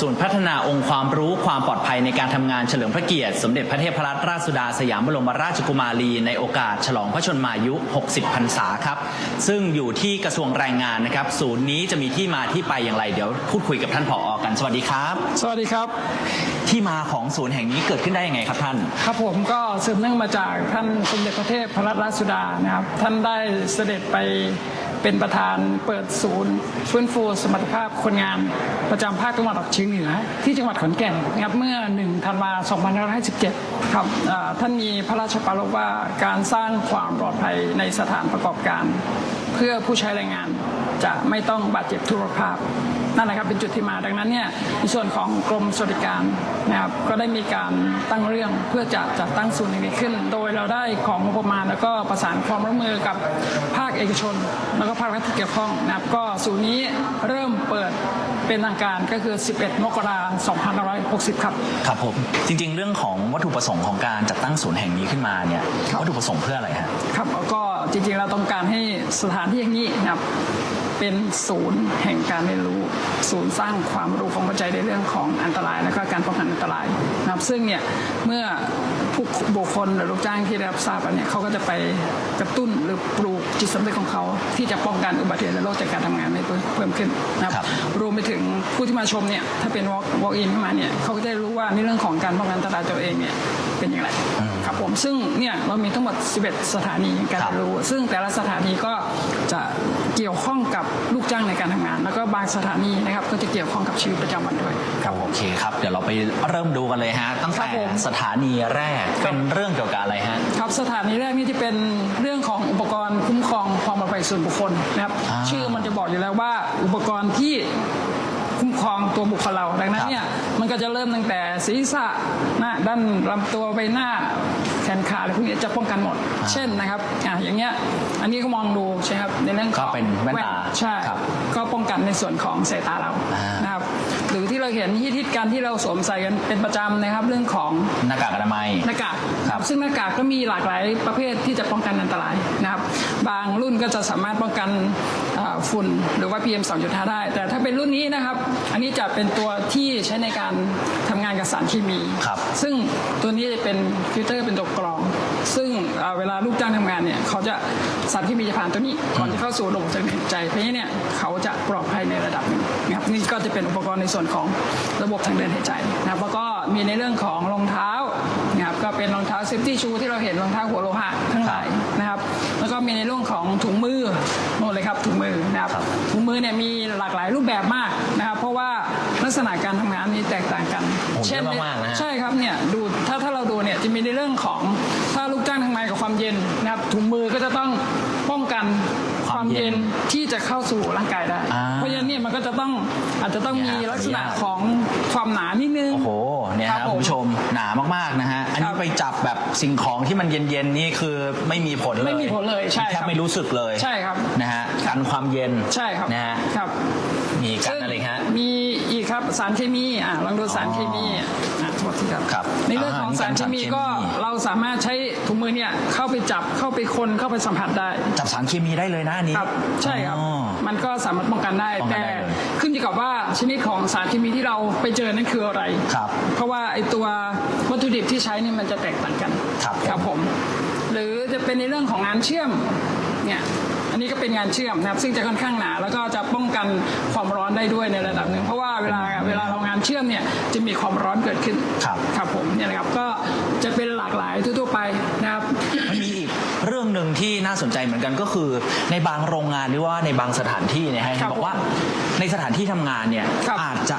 ศูนย์พัฒนาองค์ความรู้ความปลอดภัยในการทำงานเฉลิมพระเกียรติ สมเด็จพระเทพรัตนราชสุดาสยามบรมราชกุมารีในโอกาสฉลองพระชนมายุ 60 พรรษาครับ ซึ่งอยู่ที่กระทรวงแรงงานนะครับ ศูนย์นี้จะมีที่มาที่ไปอย่างไร เดี๋ยวพูดคุยกับท่านผอกัน สวัสดีครับ สวัสดีครับ ที่มาของศูนย์แห่งนี้เกิดขึ้นได้ยังไงครับท่าน ครับผมก็สืบเนื่องมาจากท่านสมเด็จพระเทพพระราชสุดานะครับท่านได้เสด็จไป เป็นประธานเปิดศูนย์ฟื้นฟูสมรรถภาพคนงานประจำภาคตะวันออกเฉียงเหนือที่จังหวัดขอนแก่นนะครับเมื่อ 1 ธันวาคม 2557 ครับท่านมีพระราชปรารภว่าการสร้างความปลอดภัยในสถานประกอบการ เพื่อผู้ใช้แรงงานจะไม่ต้องบาดเจ็บทุรภาพนั่นแหละครับเป็นจุดที่มาดังนั้นเนี่ยในส่วนของกรมสวัสดิการนะครับก็ได้มีการตั้งเรื่องเพื่อจะจัดตั้งศูนย์นี้ขึ้น โดยเราได้ของงบประมาณ แล้วก็ประสานความร่วมมือกับภาคเอกชน แล้วก็ภาครัฐที่เกี่ยวข้องนะครับก็ศูนย์นี้เริ่มเปิดเป็นทางการก็คือ 11 มกราคม2560 ครับ ครับผม จริงๆ เรื่องของวัตถุประสงค์ของการจัดตั้งศูนย์แห่งนี้ขึ้นมาเนี่ยครับวัตถุประสงค์เพื่ออะไรฮะครับแล้วก็จริงๆเราต้องการให้สถานานที่อย่างนี้นะครับเป็นศูนย์แห่งการเรียนรู้ ศูนย์สร้างความรู้ความเข้าใจในเรื่องของอันตราย และก็การป้องกันอันตรายนะครับซึ่งเนี่ยเมื่อ ผู้บุคคลหรือลูกจ้างที่ได้รับทราบอันเนี่ยเขาก็จะไปกระตุ้นหรือปลูกจิตสำนึกของเขา ที่จะป้องกันอุบัติเหตุและโรคจากการทำงานให้เพิ่มขึ้นนะครับครับ รวมไปถึงผู้ที่มาชมเนี่ยถ้าเป็น walk walk in เข้ามาเนี่ยเขาก็จะได้รู้ว่าในเรื่องของการป้องกันอันตรายตัวเองเนี่ยเป็นอย่างไรครับผมซึ่งเนี่ยเรามีทั้งหมด 11 สถานีการครับเรียนรู้ ซึ่งแต่ละสถานีก็จะเกี่ยวข้องกับลูกจ้างในการทำงาน แล้วก็บางสถานีนะครับก็จะเกี่ยวข้องกับชีวิตประจำวันด้วยครับผมโอเคครับเดี๋ยวเราไปเริ่มดูกันเลยฮะตั้งครัแต่บผมสถานีแรกเป็นเรื่องเกี่ยวกับอะไรฮะ ครับสถานีแรกนี่จะเป็นเรื่องของอุปกรณ์คุ้มครองความปลอดภัยส่วนบุคคลนะครับ อ่าชื่อมันจะบอกอยู่แล้วว่าอุปกรณ์ที่คุ้มครองตัวบุคคลเราดังนั้นเนี่ยมันก็จะเริ่มตั้งแต่ศีรษะหน้าด้านลำตัวใบหน้าแขนขาอะไรพวกนี้จะป้องกันหมด เช่นนะครับอ่าอย่างเงี้ยอันนี้ก็มองดูใช่ไหมครับในเรื่องของก็เป็นแว่นตาใช่ครับก็ป้องกันในส่วนของสายตาเราอ่าน นะครับ หรือที่เราเห็นที่ทิศการที่เราสวมใส่กันเป็นประจำนะครับ เรื่องของหน้ากากอนามัย หน้ากากครับซึ่งหน้ากากก็มีหลากหลายประเภทที่จะป้องกันอันตรายนะครับ บางรุ่นก็จะสามารถป้องกันอ่าฝุ่นหรือว่า PM 2.5 ได้ แต่ถ้าเป็นรุ่นนี้นะครับ อันนี้จะเป็นตัวที่ใช้ในการทำงานกับสารเคมีครับซึ่งตัวนี้จะเป็นฟิลเตอร์เป็นตัวกรอง ซึ่งอ่า เวลาลูกจ้างทำงานเนี่ยเขาจะสารเคมีจะผ่านตัวนี้ก่อนจะเข้าสู่ระบบทางเดินหายใจเพราะนั้นเนี่ยเขาจะปลอดภัยในระดับหนึ่งนะครับนี่ก็จะเป็นอุปกรณ์ในส่วนของระบบทางเดินหายใจนะครับแล้วก็มีในเรื่องของรองเท้านะครับก็เป็นรองเท้าเซฟตี้ชูที่เราเห็นรองเท้าหัวโลหะทั้งหลายนะครับ แล้วก็มีในเรื่องของถุงมือโน่นเลยครับถุงมือนะครับถุงมือเนี่ยมีหลากหลายรูปแบบมากนะครับ เพราะว่า กษณะการทำงานนี้แตกต่างกันโอ้เยอะมากๆนะฮะใช่ครับเนี่ยดูถ้าถ้าเราดูเนี่ยจะมีในเรื่องของถ้าลูกจ้างทำงานกับความเย็นนะครับถุงมือก็จะต้องป้องกันความเย็นที่จะเข้าสู่ร่างกายได้อ่าเพราะฉะนั้นเนี่ยมันก็จะต้องอาจจะต้องมีเนี่ยลักษณะขออนุญาตของความหนานิดนึง โอ้โห เนี่ยครัฮะบผมคุณผู้ชมหนามากๆนะฮะ อันครันี้บไปจับแบบสิ่งของที่มันเย็นๆนี่คือไม่มีผลเลย ไม่มีผลเลยใช่แทครับบไม่รู้สึกเลย ใช่ครับ นะฮะกันความเย็น ใช่ครับ นะฮะ ครับ มีกันซึ่งอะไรฮะ มีอีก ครับสารเคมีอะลองดูสารเคมีอะโทษทีครับครับในเรื่องของอ่าสารเคมีนี่เป็นสารเคมีก็เราสามารถใช้ถุงมือเนี่ยเข้าไปจับเข้าไปคนเข้าไปสัมผัสได้ จับสารเคมีได้เลยนะอันนี้ครับใช่ครับอ๋อมันก็สามารถป้องกันได้ป้องกันแต่ได้เลยขึ้นอยู่กับว่าชนิดของสารเคมีที่เราไปเจอนั่นคืออะไรครับ เพราะว่าไอตัววัตถุดิบที่ใช้นี่มันจะแตกต่างกันครับครับผม หรือจะเป็นในเรื่องของงานเชื่อมเนี่ยอั นนี้ก็เป็นงานเชื่อมนะครับ ซึ่งจะค่อนข้างหนา แล้วก็จะป้องกันความร้อนได้ด้วยในระดับหนึ่งเพราะว่าเวลาเวลาเรางานเชื่อมเนี่ยจะมีความร้อนเกิดขึ้นครับครับผมเนี่ยนะครับก็จะเป็นหลากหลายทั่วๆไปนะครับ มันมีอีกเรื่องหนึ่งที่น่าสนใจเหมือนกันก็คือ ในบางโรงงานหรือว่าในบางสถานที่เนี่ยฮะครับบอกว่าในสถานที่ทำงานเนี่ยครับ อาจจะ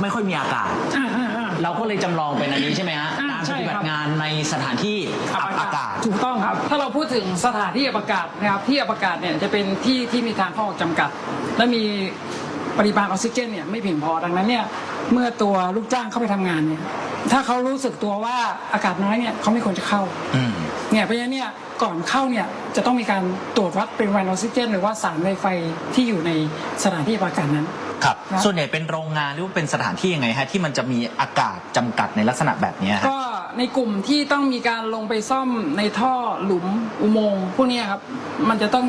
ไม่ค่อยมีอากาศ อ่าอ่าอ่า เราก็เลยจำลองเป็นอันนี้ใช่ไหมฮะอ่าการปใช่ฏิบัครัติบงานในสถานที่อับอากาศ ถูกต้องครับ ถ้าเราพูดถึงสถานที่อับอากาศนะครับ ที่อับอากาศเนี่ยจะเป็นที่ที่มีทางเข้าออกจำกัด และมีปริมาณออกซิเจนเนี่ยไม่เพียงพอดังนั้นเนี่ยเมื่อตัวลูกจ้างเข้าไปทำงานเนี่ยถ้าเขารู้สึกตัวว่าอากาศน้อยเนี่ยเขาไม่ควรจะเข้า อืม เนี่ยเพราะฉะนั้นเนี่ยก่อนเข้าเนี่ยจะต้องมีการตรวจวัดปริมาณออกซิเจน หรือว่าสารในไฟที่อยู่ในสถานที่อับอากาศนั้น ครับครับส่วนใหญ่เป็นโรงงานหรือว่าเป็นสถานที่ยังไงฮะที่มันจะมีอากาศจำกัดในลักษณะแบบเนี้ยฮะ ก็ในกลุ่มที่ต้องมีการลงไปซ่อมในท่อหลุมอุโมงค์พวกเนี้ยครับ มันจะต้อง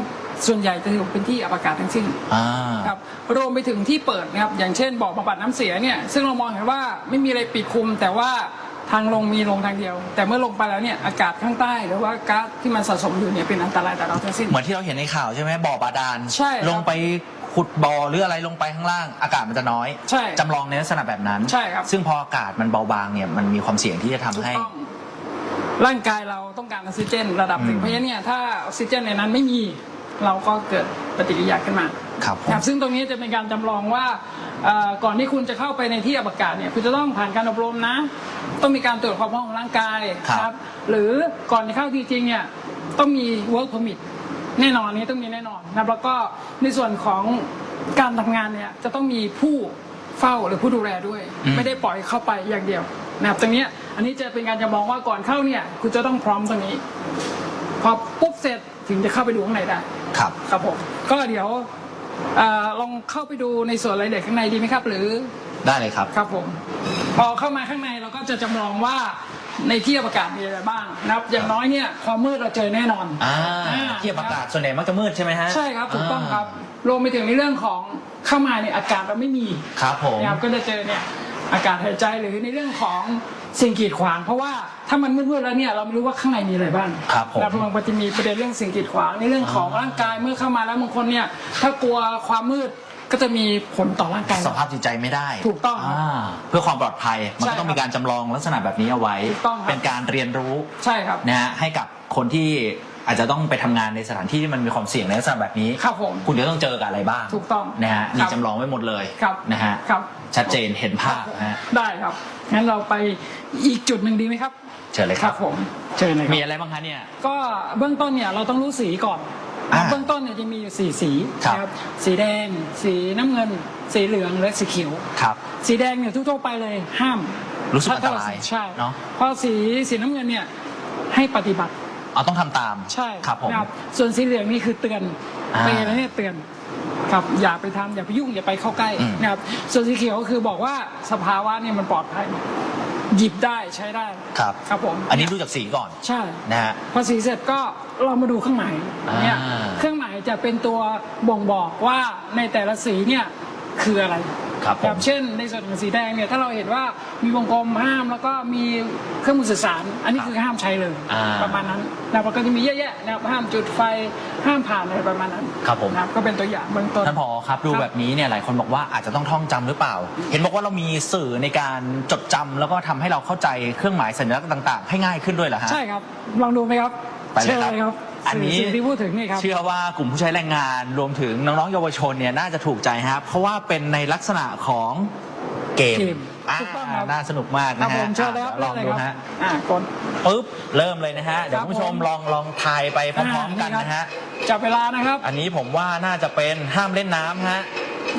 ส่วนใหญ่จะอยู่เป็นที่อับอากาศทั้งสิ้น อ่า ครับรวมไปถึงที่เปิดนะครับ อย่างเช่นบ่อบำบัดน้ำเสียเนี่ย ซึ่งเรามองเห็นว่าไม่มีอะไรปิดคลุม แต่ว่าทางลงมีลงทางเดียว แต่เมื่อลงไปแล้วเนี่ยอากาศข้างใต้หรือว่าก๊าซที่มันสะสมอยู่เนี่ยเป็นอันตรายต่อเราทั้งสิ้น เหมือนที่เราเห็นในข่าวใช่ไหมบ่อบาดาลใช่ครับลงไป ขุดบ่อหรืออะไรลงไปข้างล่าง อากาศมันจะน้อยใช่จำลองในลักษณะแบบนั้นใช่ครับ ซึ่งพออากาศมันเบาบางเนี่ยมันมีความเสี่ยงที่จะทำถูกให้ ต้องร่างกายเราต้องการออกซิเจน ระดับหนึ่งอืม เพราะฉะนั้นเนี่ยถ้าออกซิเจนในนั้นไม่มีเราก็เกิดปฏิกิริยาขึ้นมาครับผม ครับซึ่งตรงนี้จะเป็นการจำลองว่าเอ่อก่อนที่คุณจะเข้าไปในที่อับอากาศเนี่ยคุณจะต้องผ่านการอบรมนะ ต้องมีการตรวจความพร้อมของร่างกายครับ หรือก่อนจะเข้าจริงๆเนี่ยต้องมี work permit แน่นอนนี้ต้องมีแน่นอนนะครับแล้วก็ในส่วนของการทำงานเนี่ยจะต้องมีผู้เฝ้าหรือผู้ดูแลด้วย อืม ไม่ได้ปล่อยเข้าไปอย่างเดียวนะครับตรงเนี้ยอันนี้จะเป็นการจะมองว่าก่อนเข้าเนี่ยคุณจะต้องพร้อมตรงนี้ พอปุ๊บเสร็จถึงจะเข้าไปดูข้างในได้ ครับ ครับผมก็เดี๋ยวเออลองเข้าไปดูในส่วนรายละเอียดข้างในดีไหมครับ หรือได้เลยครับ ครับผมพอเข้ามาข้างในเราก็จะจำลองว่า ในที่อวกาศมีอะไรบ้างนะครับอย่างน้อยเนี่ยความมืดเราเจอแน่นอนอ่าอ่าเทียบอากาศส่วนใหญ่มักจะมืดใช่ไหมฮะใช่ครับถูกต้องครับรวมไปถึงในเรื่องของเข้ามาเนี่ยอากาศเราไม่มีครับผมนะครับก็จะเจอเนี่ยอากาศหายใจหรือในเรื่องของสิ่งกีดขวาง เพราะว่าถ้ามันมืดๆแล้วเนี่ยเราไม่รู้ว่าข้างในมีอะไรบ้างครับผมนะเพราะมันจะมีประเด็นเรื่องสิ่งกีดขวางในเรื่องของร่างกายเมื่อเข้ามาแล้วบางคนเนี่ยถ้ากลัวความมืด ก็จะมีผลต่อร่างกายสภาพจิตใจไม่ได้ถูกต้องครับาเพื่อความปลอดภัยมันใช่ก็ต้องครับมีการจำลองลักษณะแบบนี้เอาไว้ ถูกต้องครับ เป็นการเรียนรู้ใช่ครับนะฮะให้กับคนที่อาจจะต้องไปทำงานในสถานที่ที่มันมีความเสี่ยงในลักษณะแบบนี้ ครับผม คุณจะต้องเจอกับอะไรบ้างถูกต้องนะฮะคนี่รับ จำลองไว้หมดเลยครับนะฮะครับชัดเจนเห็นภาพนะฮะได้ครับงั้นเราไปอีกจุดหนึ่งดีไหมครับ เชิญเลยคครัรับบผมเชิญเลยคมีรับอะไรบ้างคะเนี่ย ก็เบื้องต้นเนี่ยเราต้องรู้สีก่อน อ่าเบื้องต้นเนี่ยจะมีอยู่สี่สีครับ นะสีแดง สีน้ำเงิน สีเหลืองและสีเขียว ครับ สีแดงเนี่ยทั่วๆไปเลยห้ามรู้สึกอันตถ้เรายใช่เนาะเพราะสีสีน้ำเงินเนี่ยให้ปฏิบัติเอาต้องทำตามใช่ครับผม นะครับส่วนสีเหลืองนี่คือเตือนอ่าไปแล้วเนี่ยเตือนครับอย่าไปทำอย่าไปยุ่งอย่าไปเข้าใกล้อืม นะครับส่วนสีเขียวก็คือบอกว่าสภาวะเนี่ยมันปลอดภัย หยิบได้ใช้ได้ครับ ครับผมอันนี้ดูจากสีก่อนใช่นะฮะ พอสีเสร็จก็เรามาดูเครื่องหมายเนี่ยอ่า เครื่องหมายจะเป็นตัวบ่งบอกว่าในแต่ละสีเนี่ยคืออะไร ครับผม เช่นในส่วนของสีแดงเนี่ยถ้าเราเห็นว่ามีวงกลมห้ามแล้วก็มีเครื่องมือสื่อสาร อันนี้คือห้ามใช้เลยอ่าประมาณนั้นนะมันก็จะมีเยอะแยะนะครับห้ามจุดไฟห้ามผ่านอะไรประมาณนั้นครับผม นะครับก็เป็นตัวอย่างเบื้องต้น ท่านผอครับดูครับ แบบนี้เนี่ยหลายคนบอกว่าอาจจะต้องท่องจำหรือเปล่า เห็นบอกว่าเรามีสื่อในการจดจำแล้วก็ทำให้เราเข้าใจเครื่องหมายสัญลักษณ์ต่าง ๆ ให้ง่ายขึ้นด้วยเหรอฮะ ใช่ครับ ลองดูไหมครับไปเลยครับชิญครับ อันนี้สื่สิ่งที่พูดถึงนี่ครับเชื่อว่ากลุ่มผู้ใช้แรงงานรวมถึงน้องๆเยาวชนเนี่ยน่าจะถูกใจครับ เพราะว่าเป็นในลักษณะของเกมเกมอ่าถูกต้องครับน่าสนุกมากครันะบผฮะมเชิญแล้วอะลองดูฮะอ่ากดปุ๊บเริ่มเลยนะฮะ เดี๋ยวครับคุณผู้ชมผมลองลองทายไปพร้อมๆกันนะฮะจับเวลานะครับ อันนี้ผมว่าน่าจะเป็นห้ามเล่นน้ำฮะ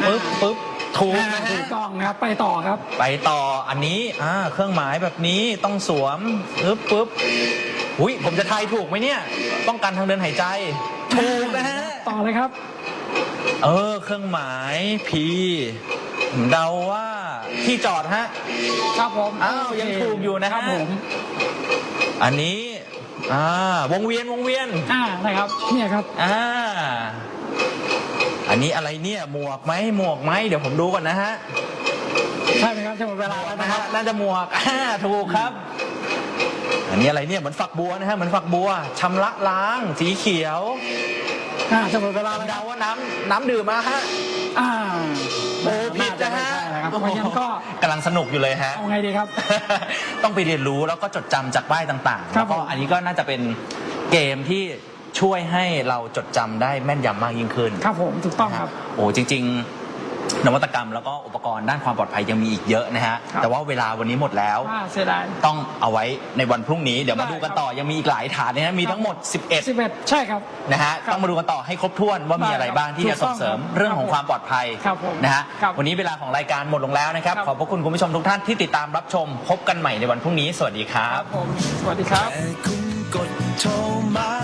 ปุ๊บปุ๊บถูกอ่านะถูฮะกต้องนะครับไปต่อครับ ไปต่ออันนี้อ่าเครื่องหมายแบบนี้ต้องสวมปึ๊บปึ๊บ อุ้ยผมจะทายถูกไหมเนี่ย ป้องกันทางเดินหายใจ ถูกนะฮะ ต่อเลยครับ เออ เครื่องหมาย P ผมเดาว่าที่จอดฮะ ครับผมอ้าวยังถูกอยู่นะฮะ ครับผมอันนี้อ่าวงเวียนวงเวียนอ่านะครับเนี่ยครับ อ่าอันนี้อะไรเนี่ยหมวกไหมหมวกไหมเดี๋ยวผมดูก่อนนะฮะใช่ไหมครับจะหมดเวลาแล้วนะนะคฮะรับน่าจะหมวกอ่าถูกครับ อันนี้อะไรเนี่ยเหมือนฝักบัวนะฮะเหมือนฝักบัวชำระล้าง สีเขียวอ่าจะหมดเวลาผมแล้วคเดารับว่าน้ำน้ำดื่มมาฮะ อ่าโอ้ผิดนะฮะาจไม่ใช่นะครับเพราะฉะนั้นก็กำลังสนุกอยู่เลยฮะ เอาไงดีครับ ต้องไปเรียนรู้แล้วก็จดจำจากป้ายต่างๆครัแล้บวก็ผม อันนี้ก็น่าจะเป็นเกมที่ช่วยให้เราจดจำได้แม่นยำมากยิ่งขึ้นครับผมถูกต้องครับโอ้จริง ๆ นวัตกรรมแล้วก็อุปกรณ์ด้านความปลอดภัยยังมีอีกเยอะนะฮะ ครับ แต่ว่าเวลาวันนี้หมดแล้ว อ่าเสียดาย ต้องเอาไว้ในวันพรุ่งนี้ เดี๋ยวมาได้ดูกันต่อยังมีอีกหลายฐานนะฮะมีทั้งหมดสิบเอ็ดใช่ครับ11นะฮะครับต้องมาดูกันต่อให้ครบถ้วนว่ามีอะไรบ้างที่จะส่งเสริมถูกต้องครับเรื่องของความปลอดภัยครับผมนะฮะครับวันนี้เวลาของรายการหมดลงแล้วนะครับ ครับ ขอบพระคุณคุณผู้ชมทุกท่านที่ติดตามรับชม พบกันใหม่ในวันพรุ่งนี้ สวัสดีครัครับ บผม สวัสดีครับแค่คุณกดโทรมา